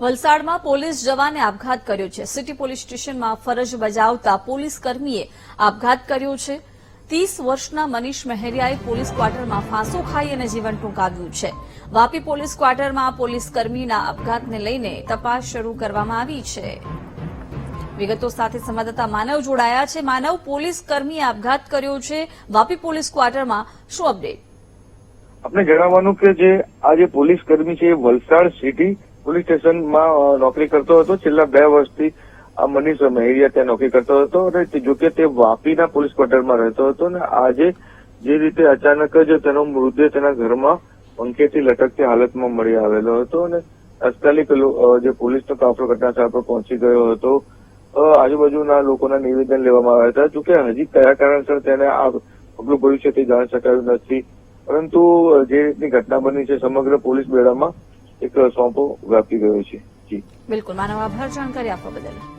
વલસાડમાં પોલીસ જવાને આપઘાત કર્યો છે. સિટી પોલીસ સ્ટેશનમાં ફરજ બજાવતા પોલીસ કર્મીએ આપઘાત કર્યો છે. ત્રીસ વર્ષના મનીષ મહેરિયાએ પોલીસ ક્વાર્ટરમાં ફાંસો ખાઈ અને જીવન ટૂંકાવ્યું છે. વાપી પોલીસ ક્વાર્ટરમાં પોલીસ આપઘાતને લઈને તપાસ શરૂ કરવામાં આવી છે. વિગતો સાથે સંવાદદાતા માનવ જોડાયા છે. માનવ, પોલીસ કર્મીએ આપઘાત કર્યો છે. વાપી પોલીસ ક્વાર્ટરમાં શું અપડેટ? આપણે જણાવવાનું કે જે આ જે પોલીસ કર્મી છે વલસાડ સિટી પોલીસ સ્ટેશનમાં નોકરી કરતો હતો. છેલ્લા બે વર્ષથી આ મનીષ મહેરિયા ત્યાં નોકરી કરતો હતો અને જોકે તે વાપીના પોલીસ ક્વાર્ટરમાં રહેતો હતો અને આજે જે રીતે અચાનક જ તેનો મૃતદેહ તેના ઘરમાં પંખેથી લટકતી હાલતમાં મળી આવેલો હતો અને તાત્કાલિક જે પોલીસનો કાફલો ઘટનાસ્થળ પર પહોંચી ગયો હતો. આજુબાજુના લોકોના નિવેદન લેવામાં આવ્યા હતા. જોકે હજી કયા કારણસર તેને આ પગલું ભર્યું છે તે જાણી શકાયું નથી. પરંતુ જે રીતની ઘટના બની છે સમગ્ર પોલીસ બેડામાં એક સોંપો વ્યાપી ગયો છે. જી. બિલકુલ. માનવ આભાર જાણકારી આપવા બદલ.